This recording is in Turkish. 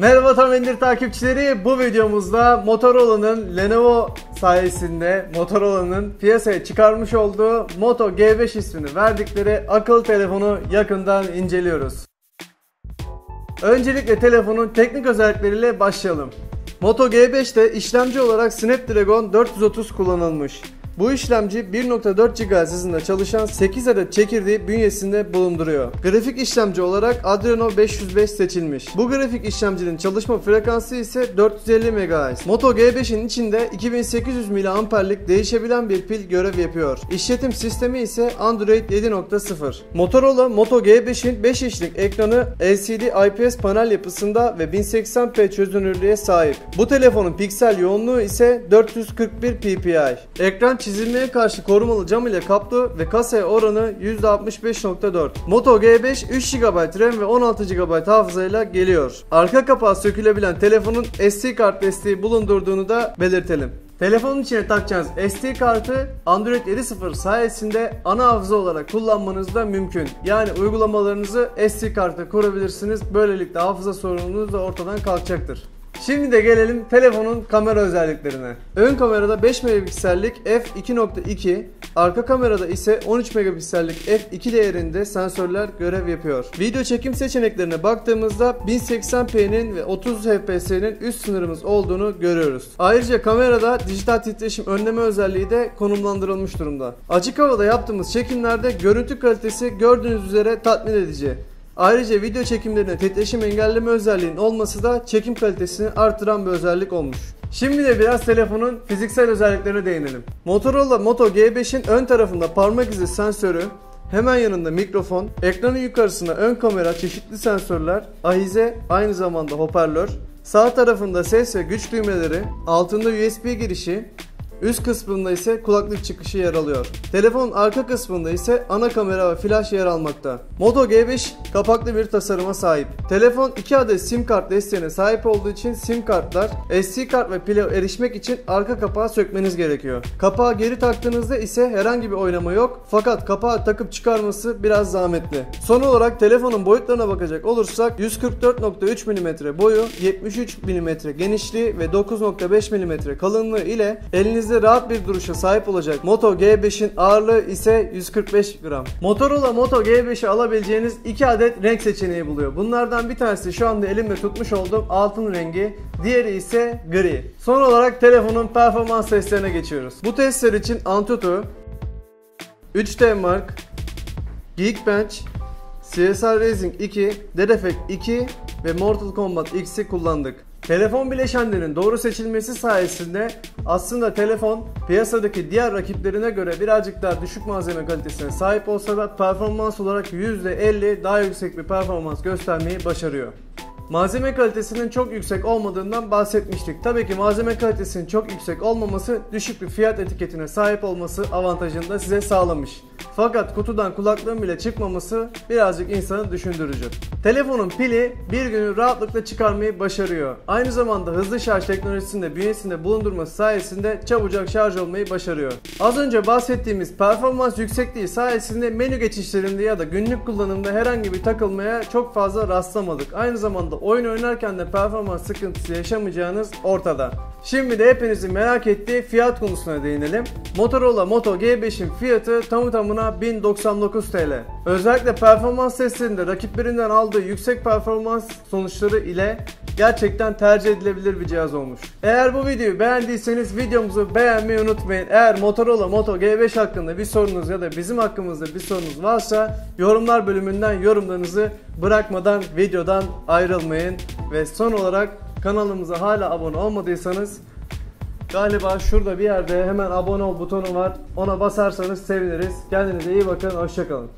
Merhaba Tam Endir takipçileri. Bu videomuzda Motorola'nın Lenovo sayesinde Motorola'nın piyasaya çıkarmış olduğu Moto G5 ismini verdikleri akıllı telefonu yakından inceliyoruz. Öncelikle telefonun teknik özellikleriyle başlayalım. Moto G5'te işlemci olarak Snapdragon 430 kullanılmış. Bu işlemci 1.4 GHz hızında çalışan 8 adet çekirdeği bünyesinde bulunduruyor. Grafik işlemci olarak Adreno 505 seçilmiş. Bu grafik işlemcinin çalışma frekansı ise 450 MHz. Moto G5'in içinde 2800 mAh'lik değişebilen bir pil görev yapıyor. İşletim sistemi ise Android 7.0. Motorola Moto G5'in 5 inçlik ekranı LCD IPS panel yapısında ve 1080p çözünürlüğe sahip. Bu telefonun piksel yoğunluğu ise 441 ppi. Ekran çizilmeye karşı korumalı cam ile kaplı ve kasaya oranı %65.4. Moto G5 3 GB RAM ve 16 GB hafızayla geliyor. Arka kapağı sökülebilen telefonun SD kart desteği bulundurduğunu da belirtelim. Telefonun içine takacağınız SD kartı Android 7.0 sayesinde ana hafıza olarak kullanmanız da mümkün. Yani uygulamalarınızı SD karta kurabilirsiniz. Böylelikle hafıza sorununuz da ortadan kalkacaktır. Şimdi de gelelim telefonun kamera özelliklerine. Ön kamerada 5 megapiksellik f2.2, arka kamerada ise 13 megapiksellik f2 değerinde sensörler görev yapıyor. Video çekim seçeneklerine baktığımızda 1080p'nin ve 30 fps'nin üst sınırımız olduğunu görüyoruz. Ayrıca kamerada dijital titreşim önleme özelliği de konumlandırılmış durumda. Açık havada yaptığımız çekimlerde görüntü kalitesi gördüğünüz üzere tatmin edici. Ayrıca video çekimlerine titreşim engelleme özelliğinin olması da çekim kalitesini artıran bir özellik olmuş. Şimdi de biraz telefonun fiziksel özelliklerine değinelim. Motorola Moto G5'in ön tarafında parmak izi sensörü, hemen yanında mikrofon, ekranın yukarısında ön kamera, çeşitli sensörler, ahize, aynı zamanda hoparlör, sağ tarafında ses ve güç düğmeleri, altında USB girişi, Üst kısmında ise kulaklık çıkışı yer alıyor. Telefonun arka kısmında ise ana kamera ve flash yer almakta. Moto G5 kapaklı bir tasarıma sahip. Telefon 2 adet sim kart desteğine sahip olduğu için sim kartlar, SD kart ve pile erişmek için arka kapağı sökmeniz gerekiyor. Kapağı geri taktığınızda ise herhangi bir oynama yok fakat kapağı takıp çıkarması biraz zahmetli. Son olarak telefonun boyutlarına bakacak olursak 144.3 mm boyu, 73 mm genişliği ve 9.5 mm kalınlığı ile elinizde elinizde rahat bir duruşa sahip olacak Moto G5'in ağırlığı ise 145 gram. Motorola Moto G5'i alabileceğiniz 2 adet renk seçeneği buluyor. Bunlardan bir tanesi şu anda elimde tutmuş olduğum altın rengi, diğeri ise gri. Son olarak telefonun performans testlerine geçiyoruz. Bu testler için Antutu, 3D Mark, Geekbench, CSR Racing 2, Dead Effect 2 ve Mortal Kombat X'i kullandık. Telefon bileşenlerinin doğru seçilmesi sayesinde aslında telefon piyasadaki diğer rakiplerine göre birazcık daha düşük malzeme kalitesine sahip olsa da performans olarak %50 daha yüksek bir performans göstermeyi başarıyor. Malzeme kalitesinin çok yüksek olmadığından bahsetmiştik. Tabii ki malzeme kalitesinin çok yüksek olmaması düşük bir fiyat etiketine sahip olması avantajını da size sağlamış. Fakat kutudan kulaklığın bile çıkmaması birazcık insanı düşündürücü. Telefonun pili bir günü rahatlıkla çıkarmayı başarıyor. Aynı zamanda hızlı şarj teknolojisinde bünyesinde bulundurması sayesinde çabucak şarj olmayı başarıyor. Az önce bahsettiğimiz performans yüksekliği sayesinde menü geçişlerinde ya da günlük kullanımda herhangi bir takılmaya çok fazla rastlamadık. Aynı zamanda oyun oynarken de performans sıkıntısı yaşamayacağınız ortada. Şimdi de hepinizin merak ettiği fiyat konusuna değinelim. Motorola Moto G5'in fiyatı tamı tamına 1099 TL. Özellikle performans testlerinde rakiplerinden aldığı yüksek performans sonuçları ile gerçekten tercih edilebilir bir cihaz olmuş. Eğer bu videoyu beğendiyseniz videomuzu beğenmeyi unutmayın. Eğer Motorola Moto G5 hakkında bir sorunuz ya da bizim hakkımızda bir sorunuz varsa yorumlar bölümünden yorumlarınızı bırakmadan videodan ayrılmayın. Ve son olarak kanalımıza hala abone olmadıysanız galiba şurada bir yerde hemen abone ol butonu var. Ona basarsanız seviniriz. Kendinize iyi bakın. Hoşçakalın.